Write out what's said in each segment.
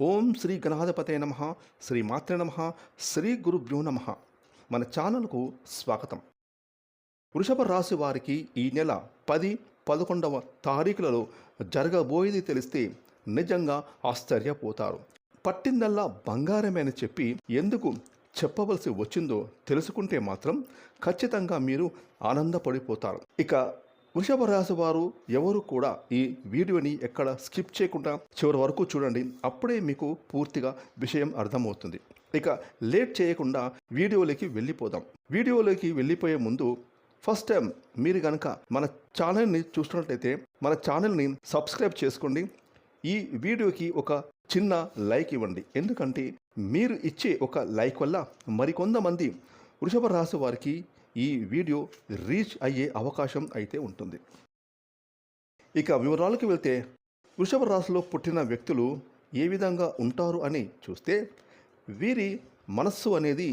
ఓం శ్రీ గణాధిపతే నమ శ్రీ మాత్రే నమ శ్రీ గురుభ్యో నమ. మన ఛానల్కు స్వాగతం. వృషభ రాశి వారికి ఈ నెల పది పదకొండవ తారీఖులలో జరగబోయేది తెలిస్తే నిజంగా ఆశ్చర్యపోతారు. పట్టిందల్లా బంగారమే అని చెప్పి ఎందుకు చెప్పవలసి వచ్చిందో తెలుసుకుంటే మాత్రం ఖచ్చితంగా మీరు ఆనందపడిపోతారు. ఇక వృషభ రాశి వారు ఎవరు కూడా ఈ వీడియోని ఎక్కడ స్కిప్ చేయకుండా చివరి వరకు చూడండి. అప్పుడే మీకు పూర్తిగా విషయం అర్థమవుతుంది. ఇక లేట్ చేయకుండా వీడియోలోకి వెళ్ళిపోదాం. వీడియోలోకి వెళ్ళిపోయే ముందు ఫస్ట్ టైం మీరు కనుక మన ఛానల్ని చూస్తున్నట్లయితే మన ఛానల్ని సబ్స్క్రైబ్ చేసుకోండి. ఈ వీడియోకి ఒక చిన్న లైక్ ఇవ్వండి. ఎందుకంటే మీరు ఇచ్చే ఒక లైక్ వల్ల మరికొంతమంది వృషభ రాశి వారికి ఈ వీడియో రీచ్ అయ్యే అవకాశం అయితే ఉంటుంది. ఇక వివరాలకు వెళ్తే వృషభ రాశిలో పుట్టిన వ్యక్తులు ఏ విధంగా ఉంటారు అని చూస్తే వీరి మనస్సు అనేది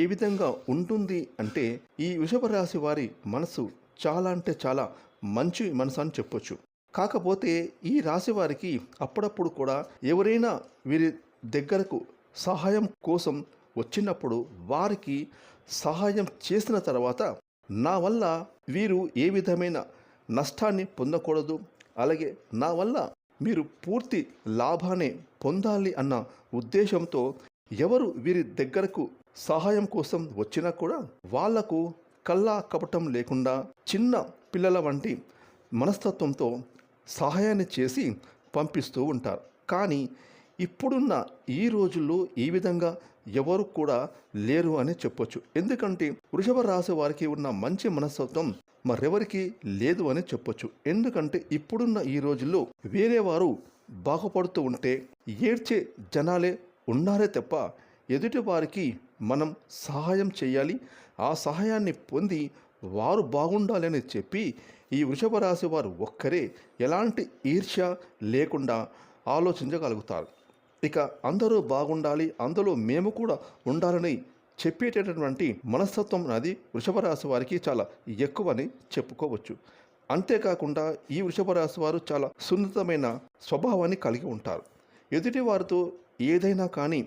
ఏ విధంగా ఉంటుంది అంటే ఈ వృషభ రాశి వారి మనసు చాలా అంటే చాలా మంచి మనసు అని చెప్పొచ్చు. కాకపోతే ఈ రాశి వారికి అప్పుడప్పుడు కూడా ఎవరైనా వీరి దగ్గరకు సహాయం కోసం వచ్చినప్పుడు వారికి సహాయం చేసిన తర్వాత నా వల్ల వీరు ఏ విధమైన నష్టాన్ని పొందకూడదు అలాగే నా వల్ల మీరు పూర్తి లాభాన్ని పొందాలి అన్న ఉద్దేశంతో ఎవరు వీరి దగ్గరకు సహాయం కోసం వచ్చినా కూడా వాళ్ళకు కల్లా కపటం లేకుండా చిన్న పిల్లల వంటి మనస్తత్వంతో సహాయాన్ని చేసి పంపిస్తూ ఉంటారు. కానీ ఇప్పుడున్న ఈ రోజుల్లో ఈ విధంగా ఎవరు కూడా లేరు అని చెప్పొచ్చు. ఎందుకంటే వృషభ రాశి వారికి ఉన్న మంచి మనస్తత్వం మరెవరికి లేదు అని చెప్పొచ్చు. ఎందుకంటే ఇప్పుడున్న ఈ రోజుల్లో వేరే వారు బాగుపడుతూ ఉంటే ఏడ్చే జనాలే ఉన్నారే తప్ప ఎదుటి వారికి మనం సహాయం చేయాలి. ఆ సహాయాన్ని పొంది వారు బాగుండాలని చెప్పి ఈ వృషభ రాశి వారు ఒక్కరే ఎలాంటి ఈర్ష్య లేకుండా ఆలోచించగలుగుతారు. ఇక అందరూ బాగుండాలి అందులో మేము కూడా ఉండాలని చెప్పేటటువంటి మనస్తత్వం అనేది వృషభ రాశి వారికి చాలా ఎక్కువని చెప్పుకోవచ్చు. అంతేకాకుండా ఈ వృషభ రాశి వారు చాలా సున్నితమైన స్వభావాన్ని కలిగి ఉంటారు. ఎదుటి వారితో ఏదైనా కానీ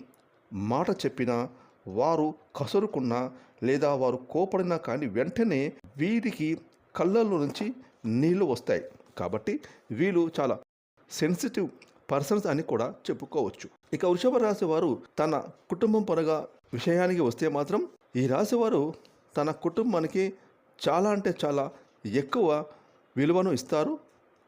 మాట చెప్పినా వారు కసురుకున్నా లేదా వారు కోపడినా కానీ వెంటనే వీరికి కళ్ళల్లో నుంచి నీళ్ళు వస్తాయి. కాబట్టి వీళ్ళు చాలా సెన్సిటివ్ పర్సన్స్ అని కూడా చెప్పుకోవచ్చు. ఇక వృషభ రాశి వారు తన కుటుంబం పరగా విషయానికి వస్తే మాత్రం ఈ రాశి వారు తన కుటుంబానికి చాలా అంటే చాలా ఎక్కువ విలువను ఇస్తారు.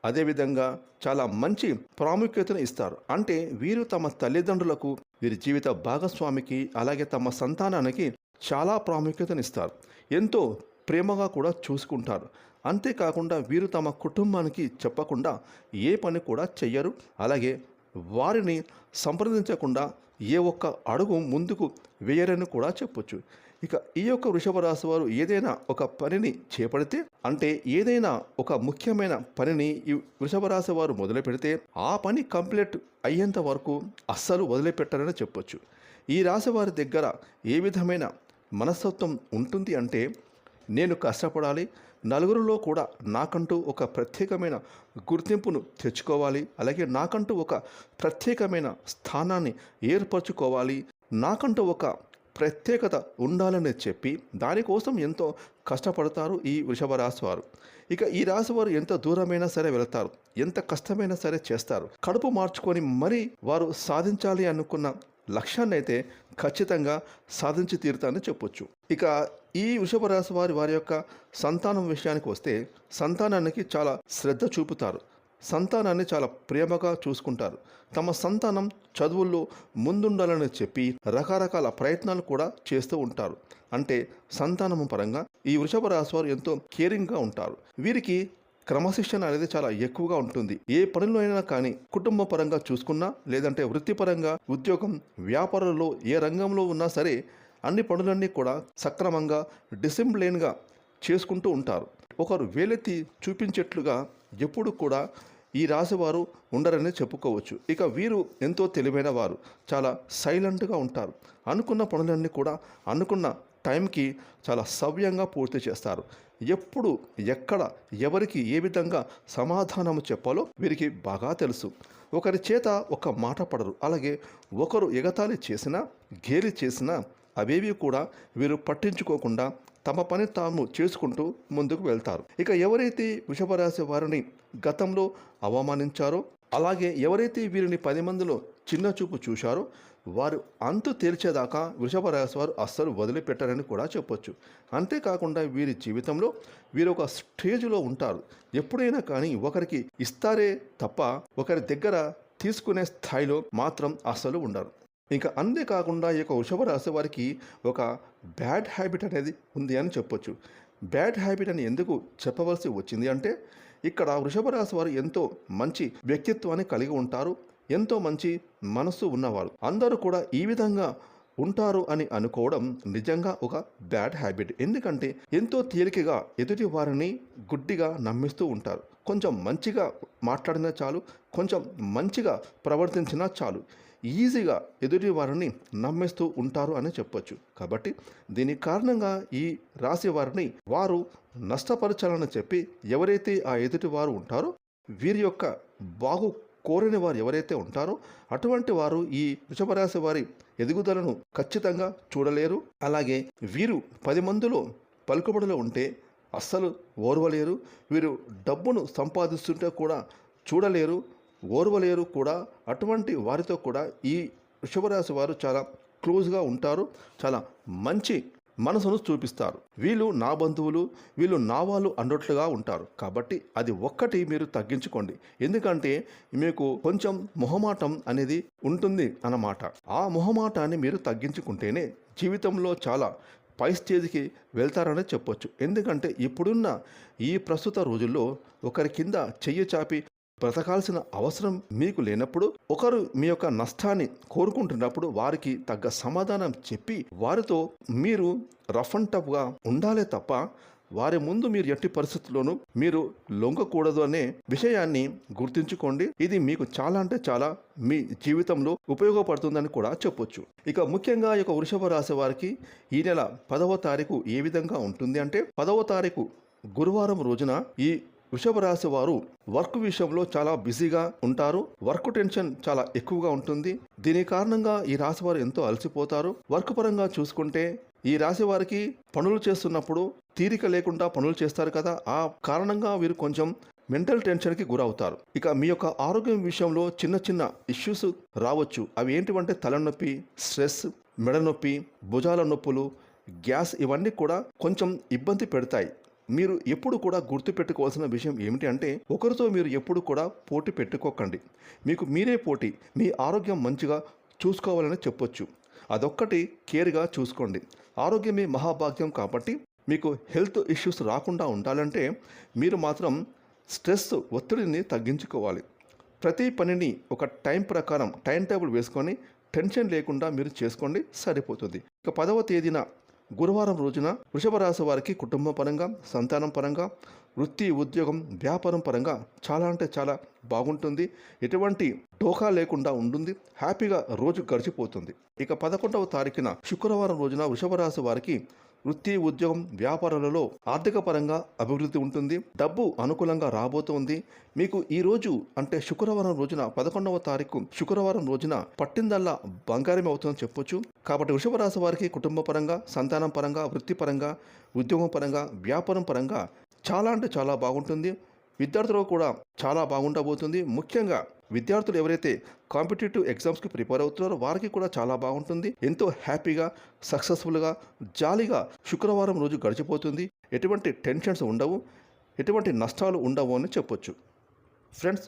అదేవిధంగా చాలా మంచి ప్రాముఖ్యతను ఇస్తారు. అంటే వీరు తమ తల్లిదండ్రులకు వీరి జీవిత భాగస్వామికి అలాగే తమ సంతానానికి చాలా ప్రాముఖ్యతను ఇస్తారు. ఎంతో ప్రేమగా కూడా చూసుకుంటారు. అంతేకాకుండా వీరు తమ కుటుంబానికి చెప్పకుండా ఏ పని కూడా చెయ్యరు. అలాగే వారిని సంప్రదించకుండా ఏ ఒక్క అడుగు ముందుకు వేయరని కూడా చెప్పొచ్చు. ఇక ఈ యొక్క వృషభ రాశి వారు ఏదైనా ఒక పనిని చేపడితే అంటే ఏదైనా ఒక ముఖ్యమైన పనిని ఈ వృషభ రాశి వారు మొదలు పెడితే ఆ పని కంప్లీట్ అయ్యేంత వరకు అస్సలు వదిలిపెట్టారని చెప్పొచ్చు. ఈ రాశి వారి దగ్గర ఏ విధమైన మనస్తత్వం ఉంటుంది అంటే నేను కష్టపడాలి నలుగురిలో కూడా నాకంటూ ఒక ప్రత్యేకమైన గుర్తింపును తెచ్చుకోవాలి. అలాగే నాకంటూ ఒక ప్రత్యేకమైన స్థానాన్ని ఏర్పరచుకోవాలి. నాకంటూ ఒక ప్రత్యేకత ఉండాలని చెప్పి దానికోసం ఎంతో కష్టపడతారు ఈ వృషభ రాశి వారు ఇక ఈ రాశి వారు ఎంత దూరమైనా సరే వెళతారు. ఎంత కష్టమైనా సరే చేస్తారు. కడుపు మార్చుకొని మరీ వారు సాధించాలి అనుకున్న లక్ష్యాన్ని అయితే ఖచ్చితంగా సాధించి తీరుతానని చెప్పొచ్చు. ఇక ఈ వృషభ రాశి వారి వారి యొక్క సంతానం విషయానికి వస్తే సంతానానికి చాలా శ్రద్ధ చూపుతారు. సంతానాన్ని చాలా ప్రేమగా చూసుకుంటారు. తమ సంతానం చదువుల్లో ముందుండాలని చెప్పి రకరకాల ప్రయత్నాలు కూడా చేస్తూ ఉంటారు. అంటే సంతానం పరంగా ఈ వృషభ రాశి వారు ఎంతో కేరింగ్గా ఉంటారు. వీరికి క్రమశిక్షణ అనేది చాలా ఎక్కువగా ఉంటుంది. ఏ పనిలో అయినా కానీ కుటుంబ పరంగా చూసుకున్నా లేదంటే వృత్తిపరంగా ఉద్యోగం వ్యాపారంలో ఏ రంగంలో ఉన్నా సరే అన్ని పనులన్నీ కూడా సక్రమంగా డిసిప్లిన్గా చేసుకుంటూ ఉంటారు. ఒకరు వేలెత్తి చూపించేట్లుగా ఎప్పుడు కూడా ఈ రాశివారు ఉండరని చెప్పుకోవచ్చు. ఇక వీరు ఎంతో తెలివైన వారు చాలా సైలెంట్గా ఉంటారు. అనుకున్న పనులన్నీ కూడా అనుకున్న టైంకి చాలా సవ్యంగా పూర్తి చేస్తారు. ఎప్పుడు ఎక్కడ ఎవరికి ఏ విధంగా సమాధానం చెప్పాలో వీరికి బాగా తెలుసు. ఒకరి చేత ఒక మాట పడరు. అలాగే ఒకరు ఎగతాళి చేసినా గేలి చేసినా అవేవి కూడా వీరు పట్టించుకోకుండా తమ పని తాము చేసుకుంటూ ముందుకు వెళ్తారు. ఇక ఎవరైతే వృషభరాశి వారిని గతంలో అవమానించారో అలాగే ఎవరైతే వీరిని పది మందిలో చిన్న చూపు చూశారో వారు అంతు తేల్చేదాకా వృషభ రాశి వారు అస్సలు వదిలిపెట్టారని కూడా చెప్పొచ్చు. అంతేకాకుండా వీరి జీవితంలో వీరు ఒక స్టేజ్లో ఉంటారు. ఎప్పుడైనా కానీ ఒకరికి ఇస్తారే తప్ప ఒకరి దగ్గర తీసుకునే స్థాయిలో మాత్రం అస్సలు ఉండరు. ఇంకా అంతేకాకుండా ఈ యొక్క వృషభ రాశి వారికి ఒక బ్యాడ్ హ్యాబిట్ అనేది ఉంది అని చెప్పొచ్చు. బ్యాడ్ హ్యాబిట్ అని ఎందుకు చెప్పవలసి వచ్చింది అంటే ఇక్కడ వృషభ రాశి వారు ఎంతో మంచి వ్యక్తిత్వాన్ని కలిగి ఉంటారు. ఎంతో మంచి మనస్సు ఉన్నవారు అందరూ కూడా ఈ విధంగా ఉంటారు అని అనుకోవడం నిజంగా ఒక బ్యాడ్ హ్యాబిట్. ఎందుకంటే ఎంతో తేలికగా ఎదుటి వారిని గుడ్డిగా నమ్మిస్తూ ఉంటారు. కొంచెం మంచిగా మాట్లాడినా చాలు కొంచెం మంచిగా ప్రవర్తించినా చాలు ఈజీగా ఎదుటి వారిని నమ్మేస్తూ ఉంటారు అని చెప్పొచ్చు. కాబట్టి దీని కారణంగా ఈ రాశి వారిని వారు నష్టపరచాలని చెప్పి ఎవరైతే ఆ ఎదుటి వారు ఉంటారో వీరి యొక్క బాగు కోరని వారు ఎవరైతే ఉంటారో అటువంటి వారు ఈ వృషభరాశి వారి ఎదుగుదలను ఖచ్చితంగా చూడలేరు. అలాగే వీరు పది మందిలో పలుకుబడిలో ఉంటే అస్సలు ఓర్వలేరు. వీరు డబ్బును సంపాదిస్తుంటే కూడా చూడలేరు ఓర్వలేరు కూడా. అటువంటి వారితో కూడా ఈ వృషభరాశి వారు చాలా క్లోజ్గా ఉంటారు. చాలా మంచి మనసును చూపిస్తారు. వీళ్ళు నా బంధువులు వీళ్ళు నా వాళ్ళు అన్నట్లుగా ఉంటారు. కాబట్టి అది ఒక్కటి మీరు తగ్గించుకోండి. ఎందుకంటే మీకు కొంచెం మొహమాటం అనేది ఉంటుంది అన్నమాట. ఆ మొహమాటాన్ని మీరు తగ్గించుకుంటేనే జీవితంలో చాలా పై స్టేజ్కి వెళ్తారనే చెప్పొచ్చు. ఎందుకంటే ఇప్పుడున్న ఈ ప్రస్తుత రోజుల్లో ఒకరి కింద చెయ్యి చాపి బ్రతకాల్సిన అవసరం మీకు లేనప్పుడు ఒకరు మీ యొక్క నష్టాన్ని కోరుకుంటున్నప్పుడు వారికి తగ్గ సమాధానం చెప్పి వారితో మీరు రఫ్ అండ్ టఫ్గా ఉండాలే తప్ప వారి ముందు మీరు ఎట్టి పరిస్థితుల్లోనూ మీరు లొంగకూడదు అనే విషయాన్ని గుర్తుంచుకోండి. ఇది మీకు చాలా అంటే చాలా మీ జీవితంలో ఉపయోగపడుతుందని కూడా చెప్పొచ్చు. ఇక ముఖ్యంగా ఈ యొక్క వృషభ రాశి వారికి ఈ నెల పదవ తారీఖు ఏ విధంగా ఉంటుంది అంటే పదవ తారీఖు గురువారం రోజున ఈ వృషభ రాశి వారు వర్క్ విషయంలో చాలా బిజీగా ఉంటారు. వర్క్ టెన్షన్ చాలా ఎక్కువగా ఉంటుంది. దీని కారణంగా ఈ రాశి వారు ఎంతో అలసిపోతారు. వర్క్ పరంగా చూసుకుంటే ఈ రాశి వారికి పనులు చేస్తున్నప్పుడు తీరిక లేకుండా పనులు చేస్తారు కదా. ఆ కారణంగా వీరు కొంచెం మెంటల్ టెన్షన్కి గురవుతారు. ఇక మీ యొక్క ఆరోగ్యం విషయంలో చిన్న చిన్న ఇష్యూస్ రావచ్చు. అవి ఏంటివంటే తలనొప్పి స్ట్రెస్ మెడ నొప్పి భుజాల నొప్పులు గ్యాస్ ఇవన్నీ కూడా కొంచెం ఇబ్బంది పెడతాయి. మీరు ఎప్పుడు కూడా గుర్తుపెట్టుకోవాల్సిన విషయం ఏమిటి అంటే ఒకరితో మీరు ఎప్పుడు కూడా పోటీ పెట్టుకోకండి. మీకు మీరే పోటీ మీ ఆరోగ్యం మంచిగా చూసుకోవాలని చెప్పొచ్చు. అదొక్కటి కేర్గా చూసుకోండి. ఆరోగ్యమే మహాభాగ్యం కాబట్టి మీకు హెల్త్ ఇష్యూస్ రాకుండా ఉండాలంటే మీరు మాత్రం స్ట్రెస్ ఒత్తిడిని తగ్గించుకోవాలి. ప్రతి పనిని ఒక టైం ప్రకారం టైం టేబుల్ వేసుకొని టెన్షన్ లేకుండా మీరు చేసుకోండి సరిపోతుంది. ఇక పదవ తేదీన గురువారం రోజున వృషభ రాశి వారికి కుటుంబ పరంగా సంతానం పరంగా వృత్తి ఉద్యోగం వ్యాపారం పరంగా చాలా అంటే చాలా బాగుంటుంది. ఎటువంటి టోకా లేకుండా ఉంటుంది. హ్యాపీగా రోజు గడిచిపోతుంది. ఇక పదకొండవ తారీఖున శుక్రవారం రోజున వృషభ రాశి వారికి వృత్తి ఉద్యోగం వ్యాపారాలలో ఆర్థిక పరంగా అభివృద్ధి ఉంటుంది. డబ్బు అనుకూలంగా రాబోతోంది. మీకు ఈ రోజు అంటే శుక్రవారం రోజున పదకొండవ తారీఖు శుక్రవారం రోజున పట్టిందల్లా బంగారం అవుతుందని చెప్పొచ్చు. కాబట్టి వృషభ రాశి వారికి కుటుంబ పరంగా సంతానం పరంగా వృత్తిపరంగా ఉద్యోగం పరంగా వ్యాపారం పరంగా చాలా అంటే చాలా బాగుంటుంది. విద్యార్థులకు కూడా చాలా బాగుండబోతుంది. ముఖ్యంగా విద్యార్థులు ఎవరైతే కాంపిటేటివ్ ఎగ్జామ్స్కి ప్రిపేర్ అవుతున్నారో వారికి కూడా చాలా బాగుంటుంది. ఎంతో హ్యాపీగా సక్సెస్ఫుల్గా జాలీగా శుక్రవారం రోజు గడిచిపోతుంది. ఎటువంటి టెన్షన్స్ ఉండవు. ఎటువంటి నష్టాలు ఉండవు అని చెప్పొచ్చు. ఫ్రెండ్స్